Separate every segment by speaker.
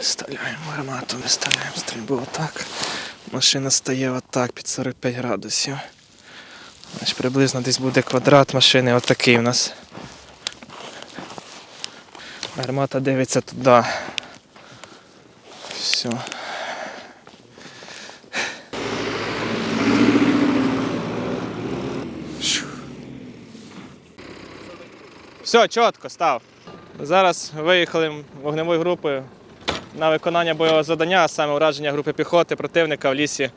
Speaker 1: Виставляємо гармату, виставляємо стрільбу отак. Машина стає отак під 45 градусів. Значить, приблизно десь буде квадрат машини отакий у нас. Гармата дивиться туди. Все. Все, чітко, став. Зараз виїхали вогневою групою на виконання бойового завдання, а саме ураження групи піхоти противника в лісі.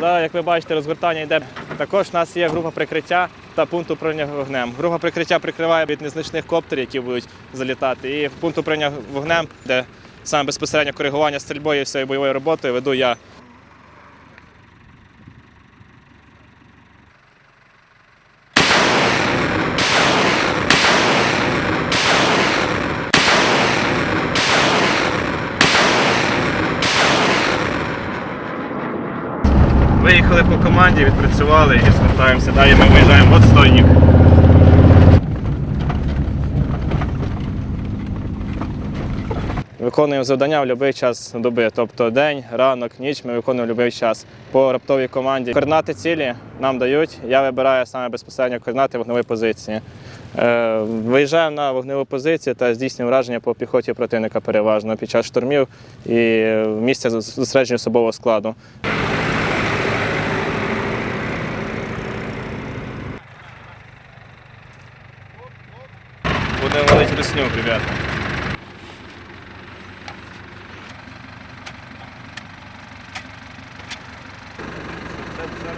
Speaker 1: Зараз, як ви бачите, розгортання йде. Також у нас є група прикриття та пункт управління вогнем. Група прикриття прикриває від незначних коптерів, які будуть залітати. І пункт управління вогнем, де саме безпосередньо коригування стрільбою і всією бойовою роботою веду я. Виїхали по команді, відпрацювали і звертаємося. Далі ми виїжджаємо в отстойник. Виконуємо завдання в будь-який час доби, тобто день, ранок, ніч ми виконуємо в будь-який час. По раптовій команді координати цілі нам дають. Я вибираю саме безпосередньо координати вогневої позиції. Е, Виїжджаємо на вогневу позицію та здійснюємо враження по піхоті противника переважно під час штурмів і в місці зосередження особового складу. Будемо валити русню, ребята. Це все.